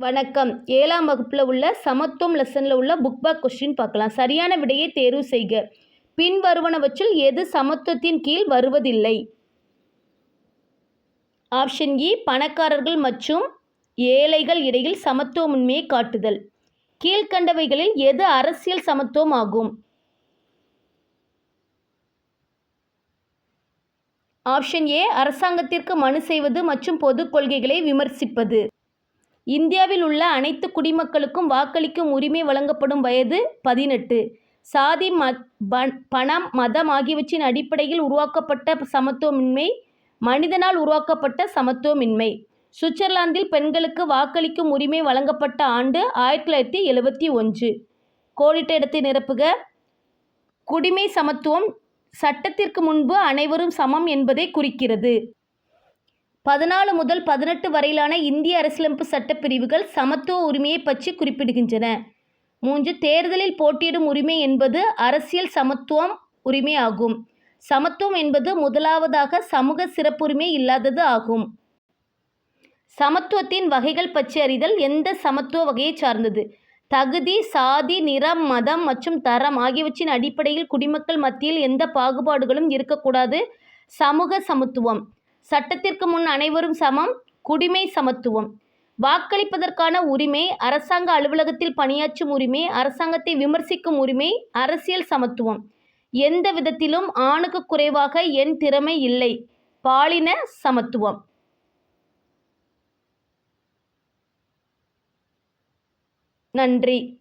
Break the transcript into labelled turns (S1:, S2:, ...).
S1: வணக்கம். ஏழாம் வகுப்பில் உள்ள சமத்துவம் லெசனில் உள்ள புக் பேக் கொஸ்டின் பார்க்கலாம். சரியான விடையை தேர்வு செய்க. பின்வருவனவற்றில் எது சமத்துவத்தின் கீழ் வருவதில்லை? ஆப்ஷன் இ பணக்காரர்கள் மற்றும் ஏழைகள் இடையில் சமத்துவமின்மையை காட்டுதல். கீழ்க்கண்டவைகளில் எது அரசியல் சமத்துவம் ஆகும்? ஆப்ஷன் ஏ அரசாங்கத்திற்கு மனு செய்வது மற்றும் பொது கொள்கைகளை விமர்சிப்பது. இந்தியாவில் உள்ள அனைத்து குடிமக்களுக்கும் வாக்களிக்கும் உரிமை வழங்கப்படும் வயது பதினெட்டு. சாதி ம பணம் மதம் ஆகியவற்றின் அடிப்படையில் உருவாக்கப்பட்ட சமத்துவமின்மை மனிதனால் உருவாக்கப்பட்ட சமத்துவமின்மை. சுவிட்சர்லாந்தில் பெண்களுக்கு வாக்களிக்கும் உரிமை வழங்கப்பட்ட ஆண்டு ஆயிரத்தி தொள்ளாயிரத்தி எழுபத்தி ஒன்று. கோடிட்ட இடத்தை நிரப்புக. குடிமை சமத்துவம் சட்டத்திற்கு முன்பு அனைவரும் சமம் என்பதை குறிக்கிறது. பதினாலு முதல் பதினெட்டு வரையிலான இந்திய அரசியலமைப்பு சட்டப்பிரிவுகள் சமத்துவ உரிமையை பற்றி குறிப்பிடுகின்றன. மூன்று தேர்தலில் போட்டியிடும் உரிமை என்பது அரசியல் சமத்துவம் உரிமை ஆகும். சமத்துவம் என்பது முதலாவதாக சமூக சிறப்புரிமை இல்லாதது ஆகும். சமத்துவத்தின் வகைகள் பற்றி அறிதல் எந்த சமத்துவ வகையை சார்ந்தது? தகுதி சாதி நிறம் மதம் மற்றும் தரம் ஆகியவற்றின் அடிப்படையில் குடிமக்கள் மத்தியில் எந்த பாகுபாடுகளும் இருக்கக்கூடாது. சமூக சமத்துவம். சட்டத்திற்கு முன் அனைவரும் சமம் குடிமை சமத்துவம். வாக்களிப்பதற்கான உரிமை அரசாங்க அலுவலகத்தில் பணியாற்றும் உரிமை அரசாங்கத்தை விமர்சிக்கும் உரிமை அரசியல் சமத்துவம். எந்த விதத்திலும் ஆணுக்கு குறைவாக என் திறமை இல்லை. பாலின சமத்துவம். நன்றி.